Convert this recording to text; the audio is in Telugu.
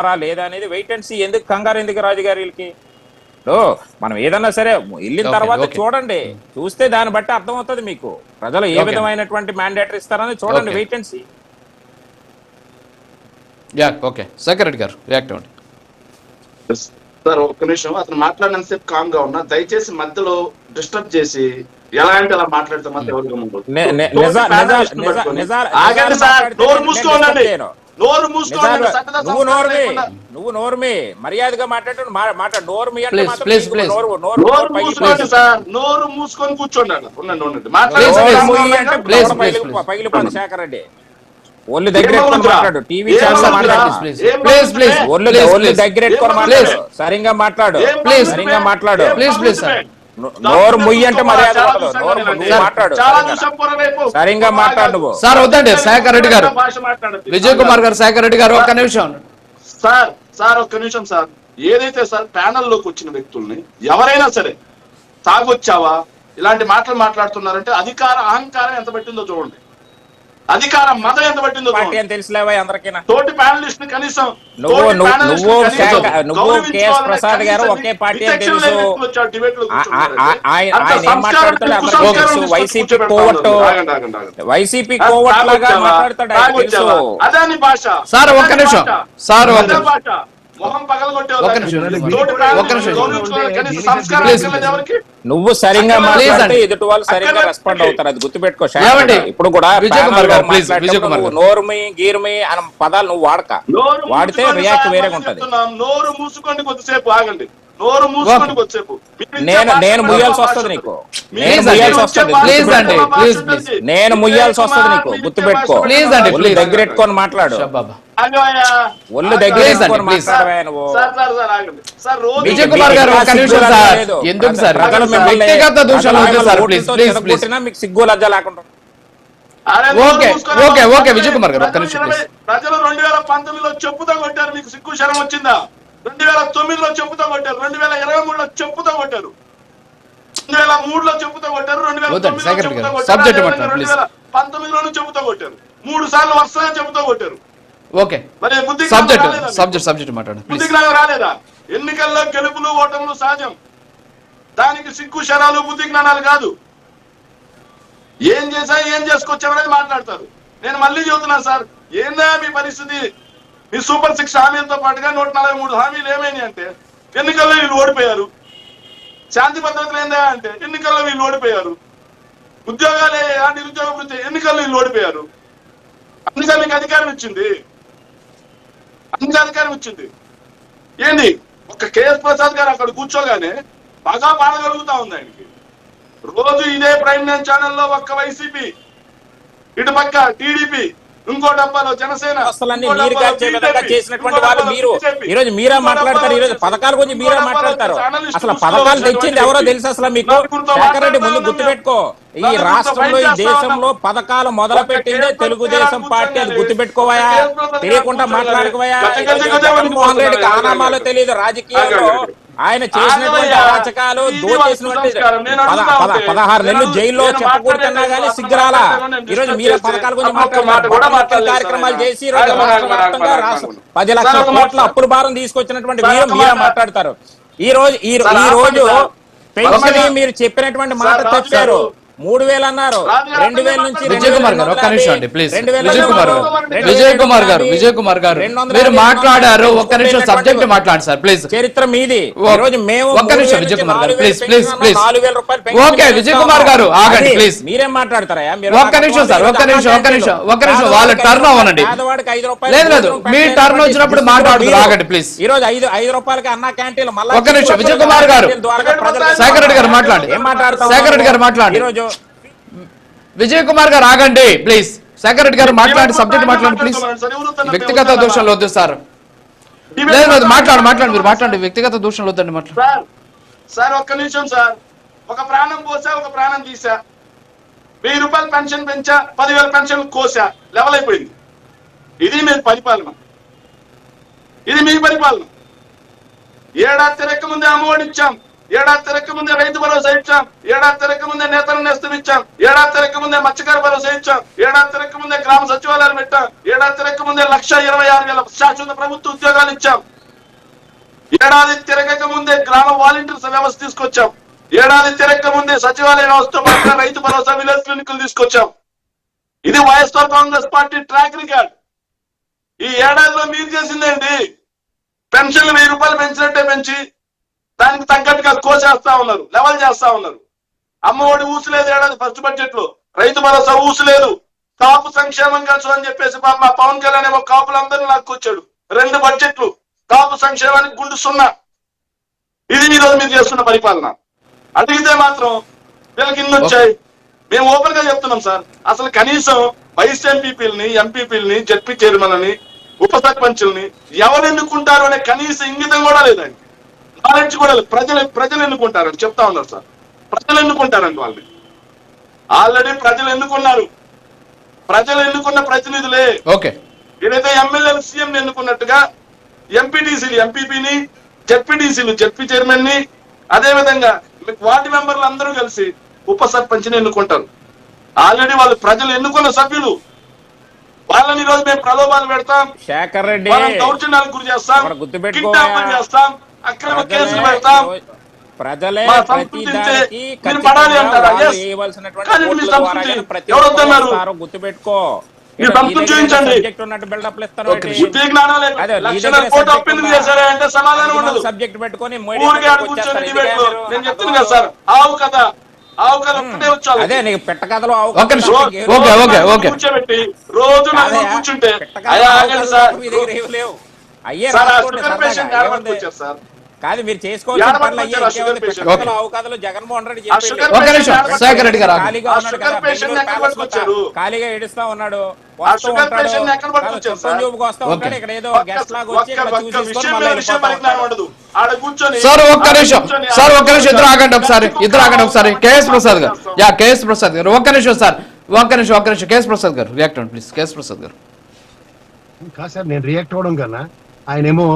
రా లేదా అనేది వెయిట్ అండ్ సీ ఎందుకు కంగారు ఎందుకు రాజు గారు వీళ్ళకి? ఓ మనం ఏదన్నా సరే వెళ్ళిన తర్వాత. చూడండి. చూస్తే దాన్ని బట్టి అర్థమవుతుంది మీకు. ప్రజలు ఏ. విధమైనటువంటి మ్యాండేటర్ ఇస్తారని చూడండి Okay. Wait and see yeah okay Shekhar గారు రియాక్ట్ అవ్వండి. సార్ ఒక్క నిమిషం. అతను మాట్లాడినంతసేపు కామ్గా ఉన్నా. దయచేసి మధ్యలో డిస్టర్బ్ చేసి ఎలా అంటే అలా మాట్లాడితే మాత్రం ఎవరు గమనించరు. సార్ నోరు నువ్వు నోర్మి. నువ్వు నోర్మి మర్యాదగా మాట్లాడు మాట్లాడు నోర్మి అంటే. నోరు మూసుకోండి. సార్ నోరు మూసుకొని కూర్చోండి ఉండండి ఉండండి Please, మాట్లాడండి. please. నోరు మూయి అంటే Please, నోరు please, పగిలి- please. పగిలిపోతుంది శేఖర్ రెడ్డి ఒళ్ళు దగ్గర? మాట్లాడు టీవీ ఛానల్? మాట్లాడు ప్లీజ్ ప్లీజ్ ప్లీజ్? ఒళ్ళు ప్లీజ్ ప్లీజ్ దగ్గర ఏం మాట్లాడు బాగుంది? సరిగా మాట్లాడు ఏం Please. బాగుంది? నోరు ముయ్యి అంటే మాట్లాడు. సరిగ్గా మాట్లాడు నువ్వు. సార్ వద్దండి. శేఖర్ రెడ్డి గారు. విజయ్ కుమార్ గారు శేఖర్ రెడ్డి గారు ఒక్క నిమిషం. సార్ సార్ ఒక్క నిమిషం సార్. ఏదైతే సార్ ప్యానల్లోకి వచ్చిన వ్యక్తుల్ని ఎవరైనా సరే తాగొచ్చావా? ఇలాంటి మాటలు మాట్లాడుతున్నారంటే అధికార అహంకారం ఎంత పట్టిందో చూడండి. అధికార మతం ఎంత పట్టిందో పార్టీ అని తెలుసులేవా అందరికీనా తోటి ప్యానలిస్ట్ కనీసం నువ్వు- నువ్వు- నువ్వు కేఎస్ ప్రసాద్ గారు ఒకే పార్టీ అని తెలుసు. ఆయన ఏం మాట్లాడతాడు? అందరికీ వైసీపీ. వైసీపీ కోవట్ లాగా? మాట్లాడతాడు తెలుసు. సార్, ఒక్క నిమిషం. సార్, ఒక్క నిమిషం. నువ్వు సరిగ్గా Please మాట్లాడితే. ఎదుటి వాళ్ళు సరిగ్గా రెస్పాండ్ అవుతారు. అది గుర్తుపెట్టుకో. ఇప్పుడు కూడా. నోరుమి గీరుమి అన్న పదాలు నువ్వు వాడక. వాడితే రియాక్ట్ వేరేగా ఉంటది. నోరు మూసుకోండి కొద్దిసేపు ఆగండి. నోరు మీరు ఇచ్చే నేను నేను ముయ్యాల్సి వస్తుంది. నీకు. నేను ముయ్యాల్సి వస్తుంది Please అండి, ఉంటుంది. please. నేను ముయ్యాల్సి వస్తుంది నీకు. మీరు ఇచ్చే Please అండి, ఒళ్ళు. దగ్గర ఎట్టుకొని మాట్లాడు. ఒళ్ళు దగ్గర ఎట్టుకొని. మాట్లాడవా నువ్వు. విజయ్ కుమార్ గారు నిమిషం సార్. ఎందుకు సార్? వ్యక్తిగత సార్ ప్లీజ్ ప్లీజ్ ప్లీజ్ చెడగొట్టినా మీకు సిగ్గు లజ్జ లేకుండా ఓకే, మూసుకొని ఓకే, ఓకే, విజయ్ కుమార్ గారు, ఒక్క నిమిషం, ఇరవై- ప్రజలు రెండు వేల పంతొమ్మిదిలో చెప్పుతో కొట్టారు. మీకు సిగ్గు శరం వచ్చిందా? రెండు వేల తొమ్మిదిలో చెప్పుతో కొట్టారు రెండు వేల ఇరవై మూడులో చెప్పుతో కొట్టారు. రెండు వేల మూడులో చెప్పుతో కొట్టారు రెండు వేల తొమ్మిదిలో చెప్పుతో కొట్టారు రెండు వేల పంతొమ్మిదిలోనూ చెప్పుతో కొట్టారు. మూడు సార్లు వరుసగా చెప్పుతో కొట్టారు. ఓకే. మరి సబ్జెక్ట్? సబ్జెక్ట్ సబ్జెక్ట్ రాలేదా ఎన్నికల్లో గెలుపులు ఓటములు సహజం. దానికి సిగ్గు శరాలు బుద్ధి జ్ఞానాలు కాదు. ఏం చేసా ఏం చేసుకొచ్చామనేది మాట్లాడతారు. నేను మళ్ళీ చెబుతున్నాను సార్ ఏందా మీ పరిస్థితి? మీ సూపర్ సిక్స్ హామీలతో పాటుగా నూట నలభై మూడు హామీలు ఏమైనాయి అంటే ఎన్నికల్లో వీళ్ళు ఓడిపోయారు. శాంతి భద్రతలు ఏందా అంటే ఎన్నికల్లో వీళ్ళు ఓడిపోయారు. ఉద్యోగాలే ఆ నిరుద్యోగ వృత్తి ఎన్నికల్లో వీళ్ళు ఓడిపోయారు. అందుకే మీకు అధికారం ఇచ్చింది. అందుకే అధికారం ఇచ్చింది. ఏంది? ఒక కేఎస్ ప్రసాద్ గారు అక్కడ కూర్చోగానే బాగా పాడగలుగుతా ఉంది ఆయనకి. రోజు ఇదే ప్రైమ్ ఛానల్లో ఒక్క వైసీపీ ఇటు పక్క టీడీపీ ఇంకో డబ్బాలో జనసేన చేసినటువంటి వాళ్ళు మీరు. ఈ రోజు మీరే మాట్లాడతారు. ఈ రోజు డబ్బాలో పథకాల గురించి మీరే మాట్లాడతారు. అసలు పథకాలు తెచ్చింది ఎవరో. తెలుసు అసలు మీకు? శేఖర్ రెడ్డి ముందు గుర్తుపెట్టుకో. ఈ రాష్ట్రంలో ఈ దేశంలో. పథకాలు మొదలు పెట్టిందే తెలుగుదేశం పార్టీ. అది గుర్తుపెట్టుకోవయా? తెలియకుండా మాట్లాడుకోవయా? జగన్మోహన్ రెడ్డికి ఆనామాలో. తెలియదు. రాజకీయాల్లో. ఆయన చేసినటువంటి. అరాచకాలు దోచేసినటువంటి పదహారు నెలలు జైల్లో నేను చెప్పకూడదన్నా అసలు సిగ్గురాలా మాట్లాడేది ఈ రోజు నేను మీరే పథకాల గురించి కార్యక్రమాలు. చేసి. పది లక్షల కోట్ల. అప్పుల భారం తీసుకొచ్చినటువంటి మీరు మీరే మాట. మాట్లాడతారు ఈ రోజు ఈ రోజు. పెన్షన్. మీరు చెప్పినటువంటి మాట తప్పారు. మూడు వేలు అన్నారు రెండు వేల నుంచి విజయ్ కుమార్ గారు, ఒక్క నిమిషం అండి, వేల విజయ్ కుమార్ గారు, విజయ్ కుమార్ గారు, విజయ్ కుమార్ గారు, మీరు మాట్లాడారు, ఒక్క నిమిషం subject మాట్లాడండి సార్, please. చరిత్ర మీది రోజు మేము ఒక్క నిమిషం విజయ్ కుమార్ గారు, వేల రూపాయలు పెన్షన్ ఓకే. విజయ్ కుమార్ గారు, ఆగండి, please. మీరేం మాట్లాడతారా ఒక్క నిమిషం సార్, ఒక్క నిమిషం, ఒక్క నిమిషం, ఒక్క నిమిషం, వాళ్ళ turn అవ్వనండి. లేదు, లేదు, మీ turn వచ్చినప్పుడు మాట్లాడుతున్నారు, మీరు. ఆగండి, please. ఈ రోజు ఐదు ఐదు రూపాయలకి అన్న క్యాంటీన్ మళ్ళా ఒక్క నిమిషం, విజయ్ కుమార్ గారు. శేఖర్ రెడ్డి గారు మాట్లాడండి. శేఖర్ రెడ్డి గారు మాట్లాడండి. విజయ్ కుమార్ గారు ఆగండి ప్లీజ్. శేఖర్ రెడ్డి గారు మాట్లాడండి సబ్జెక్ట్ మాట్లాడండి ప్లీజ్. వ్యక్తిగత పేరు దూషణలు వద్దు సార్. లేదు. మాట్లాడు మాట్లాడు మీరు మాట్లాడండి. వ్యక్తిగత దూషణలు వద్దండి మాట్లాడు సార్ సార్ ఒక్క నిమిషం సార్. ఒక ప్రాణం పోసా ఒక ప్రాణం తీసా. వెయ్యి రూపాయలు పెన్షన్ పెంచా పదివేల పెన్షన్ కోసా. లెవెల్ అయిపోయింది. ఇది మీ పరిపాలన. ఇది మీ పరిపాలన. ఏడాది తిరక్క ముందే అమ్మఒడి ఇచ్చాం. ఏడాది తిరక్క ముందే రైతు భరోసా ఇచ్చాం. ఏడాది తిరక్క ముందే నేతల నేస్తం ఇచ్చాం ఏడాది తిరక్క ముందే మత్స్యకార భరోసా ఇచ్చాం. ఏడాది తిరక్క ముందే గ్రామ సచివాలయాలు పెట్టాం. ఏడాది తిరక్క ముందే లక్ష ఇరవై ఆరు వేల శాశ్వత ప్రభుత్వ ఉద్యోగాలు ఇచ్చాం. ఏడాది తిరగక ముందే గ్రామ వాలంటీర్స్ వ్యవస్థ తీసుకొచ్చాం. ఏడాది తిరగక ముందే సచివాలయ వ్యవస్థతో పాటుగా రైతు భరోసా విలేజ్ క్లినిక్లు తీసుకొచ్చాం. ఇది YSR Congress party track record. ఈ ఏడాదిలో మీరు చేసిందేంటి? పెన్షన్లు వెయ్యి రూపాయలు పెంచినట్టే పెంచి దానికి తగ్గట్టుగా కోసేస్తా ఉన్నారు. లెవెల్ చేస్తా ఉన్నారు. అమ్మఒడి ఊసలేదు ఏడాది ఫస్ట్ బడ్జెట్లో. రైతు భరోసా ఊసలేదు. కాపు సంక్షేమం కలిసి అని చెప్పేసి మా పవన్ కళ్యాణ్ ఏమో నాకు లాక్కొచ్చాడు. రెండు బడ్జెట్లు కాపు సంక్షేమానికి గుండు సున్నా. ఇది ఈరోజు మీరు చేస్తున్న పరిపాలన. అడిగితే మాత్రం వీళ్ళకి ఇన్ని వచ్చాయి. మేము ఓపెన్గా చెప్తున్నాం సార్. అసలు కనీసం వైస్ ఎంపీపీలని ఎంపీపీలని జడ్పీ చైర్మన్ ఉప సర్పంచుల్ని ఎవరు ఎన్నుకుంటారు అనే కనీస ఇంగితం కూడా లేదండి. నాలెడ్జ్ కూడా ప్రజలు ప్రజలు ఎన్నుకుంటారని చెప్తా ఉన్నారు సార్. ప్రజలు ఎన్నుకుంటారండి వాళ్ళని. ఆల్రెడీ ప్రజలు ఎన్నుకున్నారు. ప్రజలు ఎన్నుకున్న ప్రతినిధులే. ఓకే. ఏదైతే ఎమ్మెల్యేలు సీఎం ఎన్నుకున్నట్టుగా ఎంపీటీసీలు ఎంపీపీని జెడ్పీటీసీలు జెడ్పీ చైర్మన్ని అదే విధంగా వార్డు మెంబర్లు అందరూ కలిసి ఉప సర్పంచ్ని ఎన్నుకుంటారు. ఆల్రెడీ వాళ్ళు ప్రజలు ఎన్నుకున్న సభ్యులు. వాళ్ళని ఈ రోజు మేము ప్రలోభాలు పెడతాం. శేఖర్ రెడ్డి. దౌర్జన్యాలకు గురి చేస్తాం. ఒకటి గుర్తుపెట్టుకో. కిడ్నాపులు చేస్తాం. అక్రమ కేసులు పెడతాం. ప్రజలే ప్రతి దానికి ఖచ్చితంగా గుర్తుపెట్టుకో. సబ్జెక్ట్ పెట్టుకొని చెప్తున్నాను కదా సార్ ఆవు కథ. ఆవు ఒక్కటే వచ్చాలి. అదే నీకు పెట్ట కథలో ఆవు ఓకే, రోజు ఓకే, రోజు ఓకే. కూర్చోబెట్టి రోజు నలుగురు కాదయ్యా, కూర్చుంటే. అయ్యా ఆవు ఆగండి సార్. అయ్యే కాదు మీరు చేసుకోవాల్సిన జగన్మోహన్ రెడ్డి. ఖాళీగా ఏడుస్తా ఉన్నాడు. సార్? ఇక్కడ ఏదో ఒక్క- గెస్ట్ లాగా వచ్చి సార్ నిమిషం. సార్ ఒక్క నిమిషం ఇద్దరు ఆగండి ఒకసారి. ఇద్దరు ఆగండి ఒకసారి. కేఎస్ ప్రసాద్ గారు. యా కేఎస్ ప్రసాద్ గారు. ఒక్క నిమిషం సార్. ఒక్క నిమిషం ఒక్క నిమిషం. కేఎస్ ప్రసాద్ గారు రియాక్ట్ ప్లీజ్ కేఎస్ ప్రసాద్ గారు. కాదు సార్ నేను రియాక్ట్ అవ్వడం కన్నా ఆయనేమో